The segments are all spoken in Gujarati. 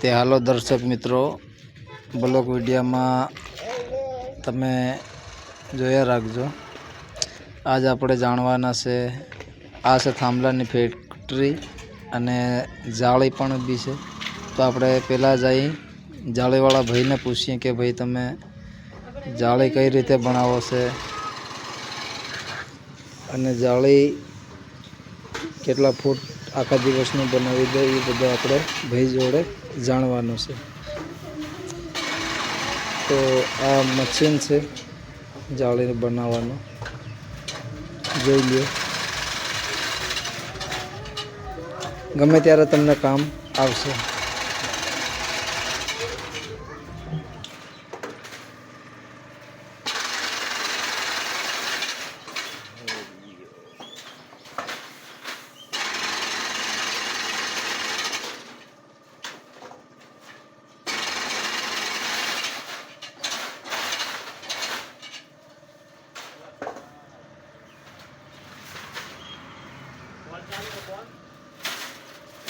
તે હાલો દર્શક મિત્રો બ્લોક વિડીયામાં તમે જોયા રાખજો. આજ આપણે જાણવાના છે, આ છે થાંભલાની ફેક્ટરી અને જાળી પણ બી છે. તો આપણે પહેલાં જઈ જાળીવાળા ભાઈને પૂછીએ કે ભાઈ તમે જાળી કઈ રીતે બનાવો છે? અને જાળી કેટલા ફૂટ આખા દિવસનું બનાવી દે, એ બધું આપણે ભાઈ જોડે જાણવાનું છે. તો આ મશીન છે જાળીને બનાવવાનું. જોઈ લ્યો. ગમે ત્યારે તમને કામ આવશે.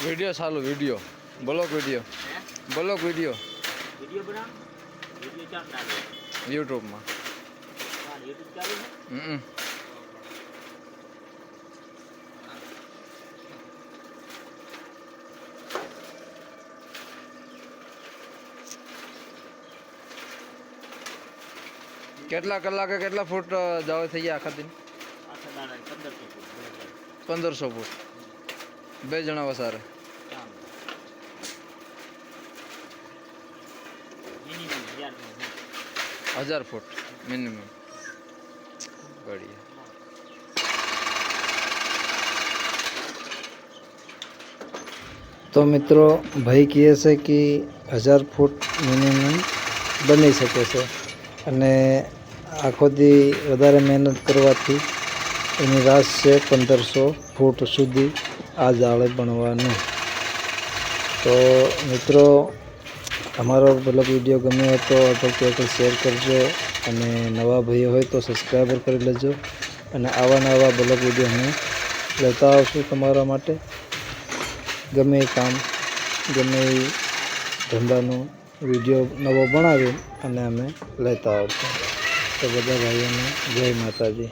વીડિયો સારું video. Vlog video. Vlog video. Video બનાવ? વીડિયો ચાલ ચાલુ યુટ્યુબમાં. હા યુટ્યુબ ચાલે છે? હમ કેટલા કલાકે કેટલા ફૂટ જાવ થઈ ગયા આખા દિન? પંદરસો ફૂટ. બે જણા વસારે હજાર ફૂટ મિનિમમ બઢિયા. તો મિત્રો, ભાઈ કહે છે કે હજાર ફૂટ મિનિમમ બની શકે છે અને આખો દી વધારે મહેનત કરવાથી એની રાસ છે પંદરસો ફૂટ સુધી. આ જાળે બનવાનું. તો મિત્રો, અમારો મતલબ વીડિયો ગમ્યો હોય તો અટલ શેર કરજો અને નવા ભાઈઓ હોય તો સબસ્ક્રાઈબર કરી લેજો. અને આવા નવા બ્લોગ વીડિયો અમે લેતા આવશું તમારા માટે. ગમે એ કામ, ગમે એ ધંધાનો વીડિયો નવો બનાવી અને અમે લેતા આવશું. તો બધા ભાઈઓને જય માતાજી.